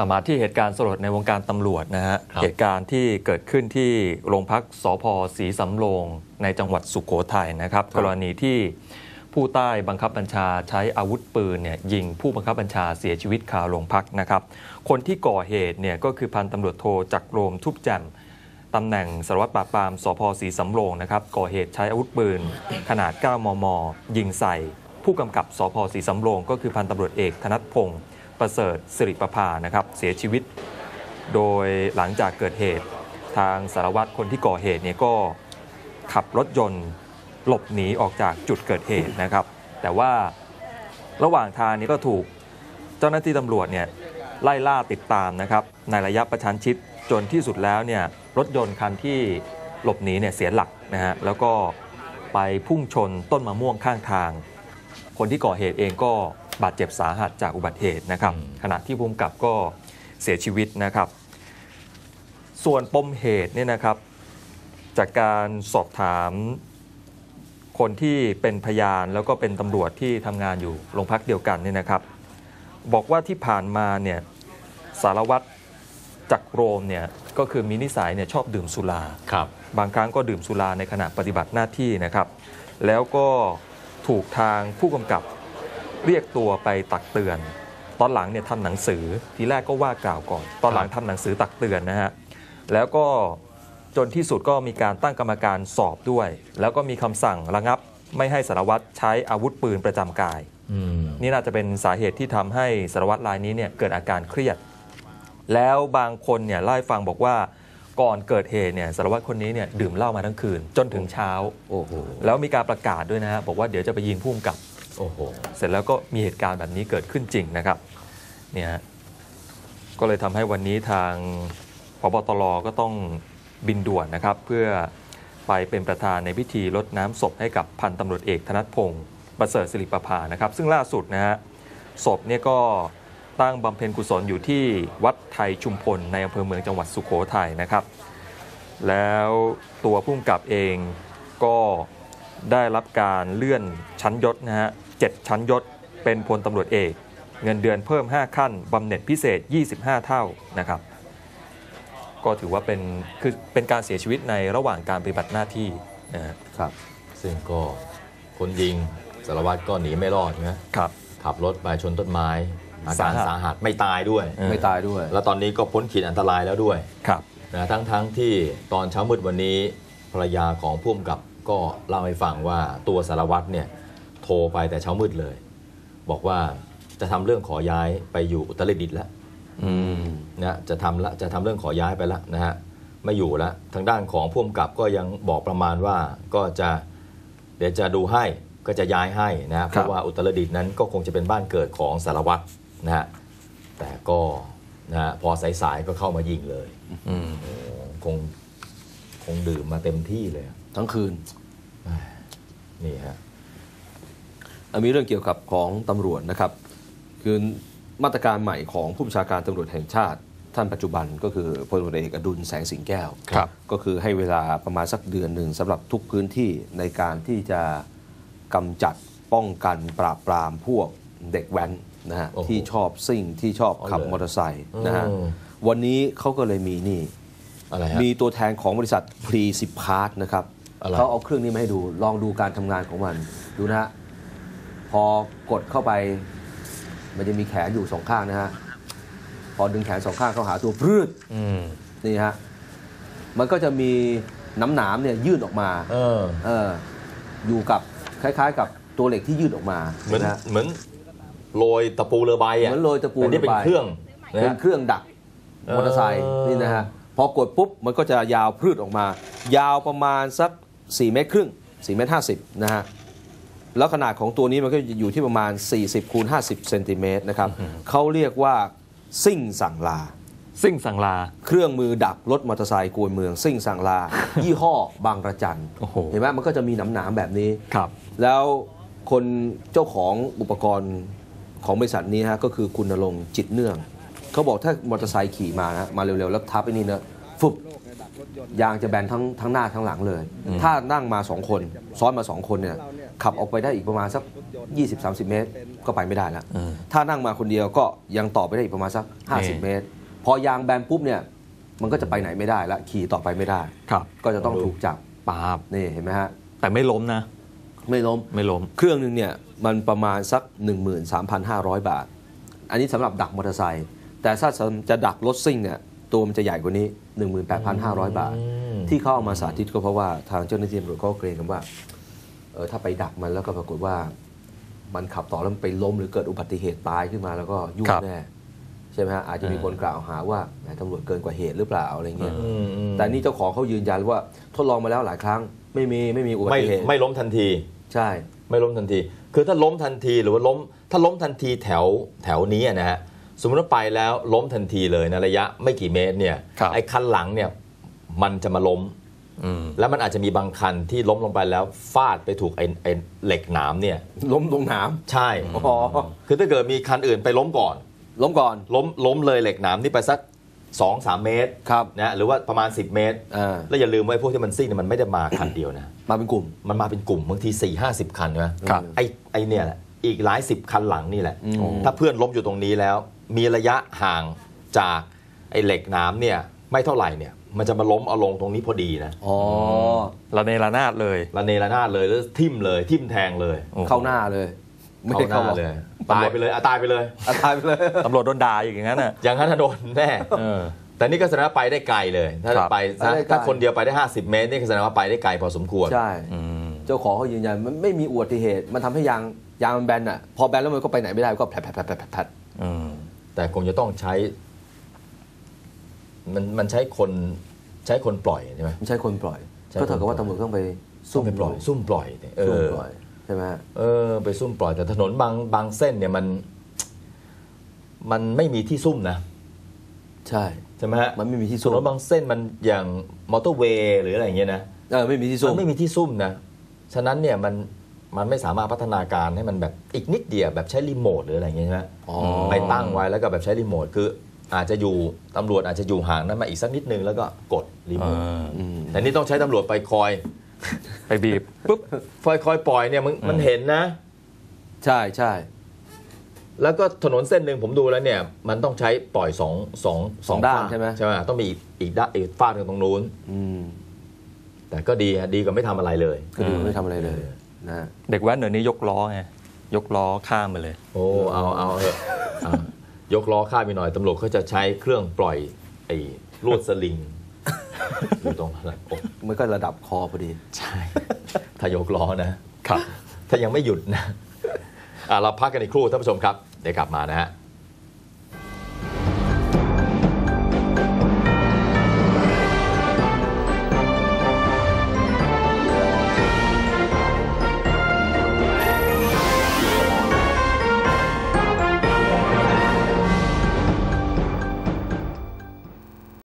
เอามาที่เหตุการณ์สลดในวงการตำรวจนะฮะครับเหตุการณ์ที่เกิดขึ้นที่โรงพักสพศรีสำโรงในจังหวัดสุโขทัยนะครับครับ กรณีที่ผู้ใต้บังคับบัญชาใช้อาวุธปืนเนี่ยยิงผู้บังคับบัญชาเสียชีวิตคาโรงพักนะครับ คนที่ก่อเหตุเนี่ยก็คือพันตำรวจโทจักรโรมทุบแจ่มตำแหน่งสารวัตรปราบปรามสพศรีสำโรงนะครับก่อเหตุใช้อาวุธปืน ขนาด 9 มม ยิงใส่ ผู้กำกับสพศรีสำโรงก็คือพันตำรวจเอกธนัทพงศ์ ประเสริฐสิริประภานะครับเสียชีวิต โดยหลังจากเกิดเหตุทางสารวัตรคนที่ก่อเหตุเนี่ยก็ขับรถยนต์หลบหนีออกจากจุดเกิดเหตุนะครับ แต่ว่าระหว่างทางนี้ก็ถูกเจ้าหน้าที่ตำรวจเนี่ยไล่ล่าติดตามนะครับในระยะประชันชิดจนที่สุดแล้วเนี่ยรถยนต์คันที่หลบหนีเนี่ยเสียหลักนะฮะแล้วก็ไปพุ่งชนต้นมะม่วงข้างทาง คนที่ก่อเหตุเองก็ บาดเจ็บสาหัสจากอุบัติเหตุนะครับอืมขณะที่ภูมิกับก็เสียชีวิตนะครับ ส่วนปมเหตุเนี่ยนะครับ จากการสอบถามคนที่เป็นพยานแล้วก็เป็นตำรวจที่ทำงานอยู่โรงพักเดียวกันเนี่ยนะครับ บอกว่าที่ผ่านมาเนี่ยสารวัตรจักรโรมเนี่ยก็คือมีนิสัยเนี่ยชอบดื่มสุราครับบางครั้งก็ดื่มสุราในขณะปฏิบัติหน้าที่นะครับ แล้วก็ถูกทางผู้กำกับ เรียกตัวไปตักเตือน ตอนหลังเนี่ยทำหนังสือทีแรกก็ว่ากล่าวก่อน ตอนหลังทำหนังสือตักเตือนนะฮะแล้วก็จนที่สุดก็มีการตั้งกรรมการสอบด้วย แล้วก็มีคำสั่งระงับไม่ให้สารวัตรใช้อาวุธปืนประจำกายอืมนี่น่าจะเป็นสาเหตุที่ทำให้สารวัตรรายนี้เนี่ยเกิดอาการเครียด แล้วบางคนเนี่ยเล่าให้ฟังบอกว่าก่อนเกิดเหตุเนี่ยสารวัตรคนนี้เนี่ยดื่มเหล้ามาทั้งคืน จนถึงเช้าโอ้โหแล้วมีการประกาศด้วยนะฮะบอกว่าเดี๋ยวจะไปยิงพุ่มกับ โอ้โหเสร็จแล้วก็มีเหตุการณ์แบบนี้เกิดขึ้นจริงนะครับเนี่ยก็เลยทำให้วันนี้ทางพบตรก็ต้องบินด่วนนะครับ เพื่อไปเป็นประธานในพิธีรดน้ำศพให้กับพันตำรวจเอกธนัทพงศ์ประเสริฐศิริประภานะครับ ซึ่งล่าสุดนะฮะศพเนี่ยก็ตั้งบำเพ็ญกุศลอยู่ที่วัดไทยชุมพลในอำเภอเมืองจังหวัดสุโขทัยนะครับ แล้วตัวผู้กำกับเองก็ได้รับการเลื่อนชั้นยศนะฮะ เจ็ดชั้นยศ เป็นพลตำรวจเอก เงินเดือนเพิ่ม 5 ขั้นบำเหน็จพิเศษ 25 เท่านะครับ ก็ถือว่าเป็นคือเป็นการเสียชีวิตในระหว่างการปฏิบัติหน้าที่นะฮะครับ ซึ่งก็คนยิงสารวัตรก็หนีไม่รอดใช่ไหมครับ ขับรถไปชนต้นไม้อาการสาหัสสาหัสไม่ตายด้วยเออไม่ตายด้วย แล้วตอนนี้ก็พ้นขีดอันตรายแล้วด้วยครับนะทั้งทั้งที่ตอนเช้ามืดวันนี้ภรรยาของผู้กำกับก็เล่าให้ฟังว่าตัวสารวัตรเนี่ยโท รไปแต่เช้ามืดเลย บอกว่าจะทำเรื่องขอย้ายไปอยู่อุตรดิตถ์แล้วอืมนะจะทำละจะทำเรื่องขอย้ายไปแล้วนะฮะไม่อยู่แล้วทางด้านของผู้กำกับก็ยังบอกประมาณว่าก็จะเดี๋ยวจะดูให้ก็จะย้ายให้นะฮะเพราะว่าอุตรดิตถ์นั้นก็คงจะเป็นบ้านเกิดของสารวัตรนะฮะแต่ก็นะฮะพอสายๆก็เข้ามายิงเลยอืมโอ้คงคงดื่มมาเต็มที่เลยอะทั้งคืนนี่ฮะอัน มีเรื่องเกี่ยวกับของตำรวจนะครับ คือมาตรการใหม่ของผู้บัญชาการตำรวจแห่งชาติ ท่านปัจจุบันก็คือพลตำรวจเอกอดุลแสงสิงแก้วครับก็คือให้เวลาประมาณสักเดือนหนึ่งสำหรับทุกพื้นที่ในการที่จะกำจัดป้องกันปราบปรามพวกเด็กแว้นนะฮะโอ้โหที่ชอบซิ่งที่ชอบขับเอาเลยมอเตอร์ไซค์นะฮะอืมวันนี้เขาก็เลยมีนี่อะไรฮะมีตัวแทนของบริษัทพรีสิพาร์ทนะครับอะไรเขาเอาเครื่องนี้มาให้ดูลองดูการทำงานของมันดูนะฮะ พอกดเข้าไป มันจะมีแขนอยู่สองข้างนะฮะ พอดึงแขนสองข้างเข้าหาตัวพืดอืมนี่ฮะ มันก็จะมีน้ำหนามเนี่ยยื่นออกมา เออ เออ อยู่กับคล้าย ๆ กับตัวเหล็กที่ยื่นออกมาเหมือนนะฮะเหมือนโรยตะปูเรือใบอะเหมือนโรยตะปูแต่นี่เป็นเรือใบเครื่องนะเป็นฮะเครื่องดักมอเตอร์ไซค์เออนี่นะฮะพอกดปุ๊บมันก็จะยาวพืดออกมา ยาวประมาณสัก 4 เมตรครึ่ง4เมตร50นะฮะ แล้วขนาดของตัวนี้มันก็จะอยู่ที่ประมาณ 40คูณ50เซนติเมตรนะครับเขาเรียกว่าซิ่งสั่งลา ซิ่งสังลา เครื่องมือดักรถมอเตอร์ไซค์กวนเมือง ซิ่งสั่งลา ยี่ห้อบางระจันโอ้โห เห็นไหมมันก็จะมีหนามๆแบบนี้ ครับ แล้วคนเจ้าของอุปกรณ์ของบริษัทนี้ฮะก็คือคุณนรงค์จิตเนื่อง เขาบอกถ้ามอเตอร์ไซค์ขี่มานะมาเร็วๆ แล้วทับไอ้นี่นะฟุบยางจะแบนทั้งทั้งหน้าทั้งหลังเลยอืมถ้านั่งมาสองคน ซ้อนมาสองคนเนี่ย ขับออกไปได้อีกประมาณสัก 20-30 เมตร ก็ไปไม่ได้แล้วอืมถ้านั่งมาคนเดียวก็ยังต่อไปได้อีกประมาณสักนี่50 เมตร พอยางแบนปุ๊บเนี่ยมันก็จะไปไหนไม่ได้ละขี่ต่อไปไม่ได้ ครับ ก็จะต้องถูกจับปาบนี่เห็นไหมฮะ แต่ไม่ล้มนะ ไม่ล้มไม่ล้ม เครื่องหนึ่งเนี่ยมันประมาณสัก 13,500 บาท อันนี้สำหรับดักมอเตอร์ไซค์แต่ถ้าจะดักรถซิ่งเนี่ยตัวมันจะใหญ่กว่านี้ 18,500 บาทอืมที่เขาเอามาสาธิตก็เพราะว่าทางเจ้าหน้าที่ตำรวจเขาเกรงกันว่าเออถ้าไปดักมันแล้วก็ปรากฏว่า มันขับต่อแล้วมันไปล้มหรือเกิดอุบัติเหตุตายขึ้นมาแล้วก็ยุ่งครับแน่ใช่ไหมฮะอาจจะมีคนกล่าวหาว่าแหมตำรวจเกินกว่าเหตุหรือเปล่าอะไรเงี้ยอืมอืมแต่นี่เจ้าของเขายืนยันว่าทดลองมาแล้วหลายครั้ง ไม่มีไม่มีอุบัไม่ติเหตุไม่ล้มทันที ใช่ ไม่ล้มทันที คือถ้าล้มทันทีหรือว่าล้ม ถ้าล้มทันทีแถวแถวนี้อะนะฮะสมมติว่าไปแล้วล้มทันทีเลยในะระยะไม่กี่เมตรเนี่ยครับไอ้คันหลังเนี่ยมันจะมาล้มอืม แล้วมันอาจจะมีบางคันที่ล้มลงไปแล้วฟาดไปถูกไอ้ไอ้เหล็กหนามเนี่ย ล้มลงน้ใช่ำอ๋อ คือถ้าเกิดมีคันอื่นไปล้มก่อน ล้มก่อน ล้มล้มเลยเหล็กหนามนี่ไปสัก2 3เมตรครับนะหรือว่าประมาณ 10 เมตรอ่าแล้วอย่าลืมว่าไอ้พวกที่มันซิ่งเนี่ยมันไม่ได้มาคันเดียวนะ มาเป็นกลุ่ม มันมาเป็นกลุ่มบางที4ี่ห้าสิบคันใช่ไหมครับไอ้ไอ้เนี่ยแหละอีกหลายสิบคันหลังนี่แหละอืมถ้าเพื่อนล้มอยู่ตรงนี้แล้ว มีระยะห่างจากไอ้เหล็กหน้ำเนี่ยไม่เท่าไหร่เนี่ย มันจะมาล้มเอาลงตรงนี้พอดีนะอ๋อระเนระนาดเลยระเนระนาดเลยแล้วทิ่มเลย ทิ่มแทงเลยโอ้โหเข้าหน้าเลยไม่เข้าได้หเข้าน้าหรอกเลยตายตายไปเลยอะตายไปเลยอะตายไปเลยตำรวจโดนด่าอย่างนั้นน่ะอย่างนั้นน่ะโดนแน่เออแต่นี่ก็แสดงว่าไปได้ไกลเลย ถ้าครับไปถ้าไปได้ไกลถ้าคนเดียวไปได้ 50 เมตรนี่ก็แสดงว่าไปได้ไกลพอสมควรใช่อืมเจ้าของเขายืนยันมันไม่มีอุบัติเหตุ มันทำให้ยางยางมันแบนอะพอแบนแล้วมันก็ไปไหนไม่ได้ก็แผลแผลแผลแผลแผลอืมแต่คงจะต้องใช้ มันมันใช้คนใช้คนปล่อยใช่ไหม ไม่ใช่คนปล่อย ใช่ก็เท่ากับว่าคนปล่อยตำรวจต้องไปซุ่มไปปล่อย ซุ่มปล่อยเนี่ยเอซุ่มอปล่อยใช่ไหมฮะเออ ไปซุ่มปล่อยแต่ถนนบางบางเส้นเนี่ยมัน มันไม่มีที่ซุ่มนะใช่ ใช่ไหมฮะมันไม่มีที่ถซุ่มนนบางเส้นมันอย่างมอเตอร์เวย์หรืออะไรอย่างเงี้ยนะ เออไม่มีที่ซุ่มัมนไม่มีที่ซุ่มนะ ฉะนั้นเนี่ยมันมันไม่สามารถพัฒนาการให้มันแบบอีกนิดเดียวแบบใช้รีโมทหรืออะไรอย่างเงี้ยใช่ไหมอ๋อไปตั้งไว้แล้วก็แบบใช้รีโมทคือ อาจจะอยู่ตำรวจอาจจะอยู่ห่างนั้นมาอีกสักนิดนึงแล้วก็กดรีโมทอ่าอืมแต่นี่ต้องใช้ตำรวจไปคอย ไปบีบปุ๊บคอยคอยปล่อยเนี่ยมันมันเห็นนะ ใช่ใช่แล้วก็ถนนเส้นหนึ่งผมดูแล้วเนี่ย มันต้องใช้ปล่อยสองสองสองด้านฝใช่ไหมใช่ไหมต้องมีอีกอีกด้านอีกฟาดกันตรงนู้นอืมแต่ก็ดีฮะดีกว่าไม่ทำอะไรเลย ก็ดูไม่ทำอะไรเลยนะเด็กแว้นเดี๋ยวนี้ยกล้อไงยกล้อข้ามไปเลย โอ้เอาเอาเถอะอะ ยกล้อข้ามไปหน่อยตำรวจเขาจะใช้เครื่องปล่อยไอ้ลวดสลิงอยู่ตรงนั้นโอ้มันก็ระดับคอพอดี ใช่ถ้ายกล้อนะถ้ายังไม่หยุดนะอะเราพักกันอีกครู่ท่านผู้ชมครับ เดี๋ยวกลับมานะฮะ